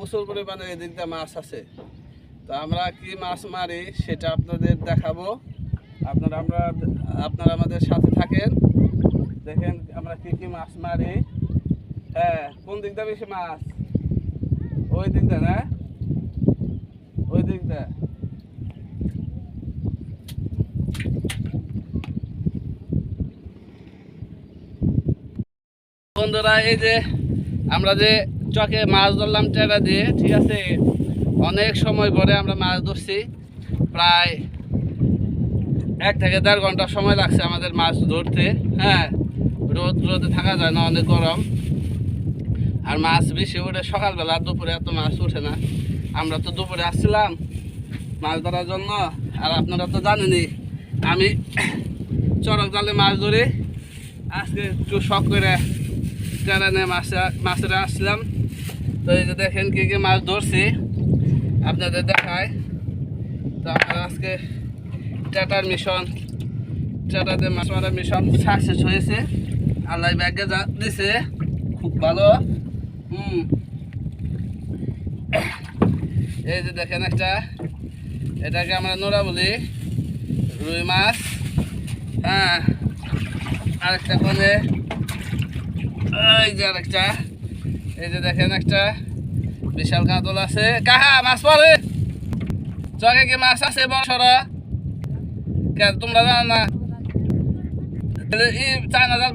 প্রচুর পরিমাণে এদিক দিয়ে মাছ আছে। তো আমরা কি মাছ মারি সেটা আপনাদের দেখাবো। আপনারা আমরা, আপনারা আমাদের সাথে থাকেন। দেখেন আমরা কি কি মাছ মারি। হ্যাঁ কোন দিক দিয়ে বেশি মাছ? ওই দিক দিয়ে না? ওই দিক দিয়ে বন্ধুরা, এই যে আমরা যে চকে মাছ ধরলাম টেরা দিয়ে, ঠিক আছে? অনেক সময় পরে আমরা মাছ ধরছি। প্রায় এক থেকে দেড় ঘণ্টা সময় লাগছে আমাদের মাছ ধরতে হ্যাঁ? রোদ, রোদে থাকা যায় না, অনেক গরম। আর মাছ বেশি ওঠে সকালবেলা, দুপুরে এত মাছ উঠে না। আমরা তো দুপুরে আসছিলাম মাছ ধরার জন্য। আর আপনারা তো জানেনই, আমি চরক জালে মাছ ধরি। আজকে একটু শখ করে টেরানে মাছ, মাছেরা আসছিলাম। তো এই যে দেখেন কি কি মাছ ধরছি, আপনাদের দেখায়। তো আমার আজকে টাটার মিশন টাটাতে মাছ মারার মিশন সাকসেস হয়েছে। আল্লাহ ব্যাগে যা দিছে, খুব ভালো। হুম। এই যে দেখেন একটা, এটাকে আমরা নোরা বলি, রুই মাছ। হ্যাঁ। আরেকটা কোনে এই যে আরেকটা। এই যে দেখেন একটা বিশাল কাতল আছে। কাহা, মাছ পরে চকে কি মাছ আছে বছরা কে, তোমরা জানো না? জাল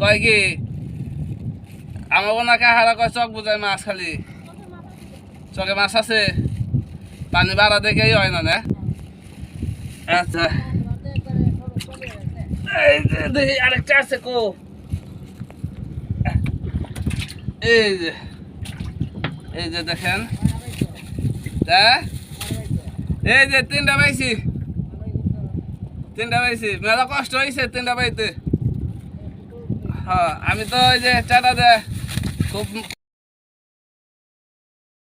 কয় কি? আমার কয় চক মাছ খালি? চকে মাছ আছে? পানি বাড়া দেখেই হয় না? আচ্ছা। আরেকটা আছে, কো। এই যে এই যে দেখেন। তা? এই যে, তিনটা পাইছি। তিনটা পাইছি। মেলা কষ্ট হয়েছে তিনটা পাইতে। হ্যাঁ আমি তো ওই যে চাটা দে, খুব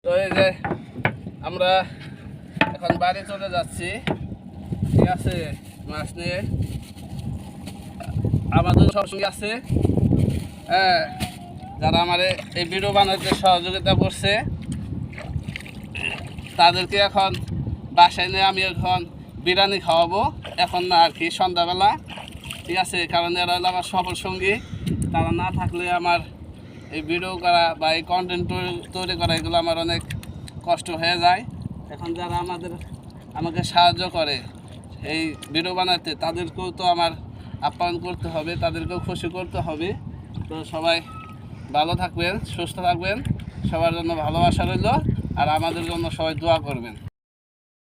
তো এই যে আমরা এখন বাড়ি চলে যাচ্ছি। ঠিক আছে? মাছ নিয়ে। আমাদের সবসঙ্গে আছে। হ্যাঁ যারা আমার এই ভিডিও বানাতে সহযোগিতা করছে, তাদেরকে এখন বাসায় নিয়ে আমি এখন বিরিয়ানি খাওয়াবো। এখন না আর কি, সন্ধ্যাবেলা। ঠিক আছে কারণ এরা হলো আমার সফর সঙ্গী। তারা না থাকলে আমার এই ভিডিও করা বা এই কন্টেন্ট তৈরি করা, এগুলো আমার অনেক কষ্ট হয়ে যায়। এখন যারা আমাদের, আমাকে সাহায্য করে এই ভিডিও বানাতে, তাদেরকেও তো আমার আপ্যায়ন করতে হবে, তাদেরকেও খুশি করতে হবে। তো সবাই ভালো থাকবেন, সুস্থ থাকবেন, সবার জন্য ভালোবাসা রইল, আর আমাদের জন্য সবাই দোয়া করবেন।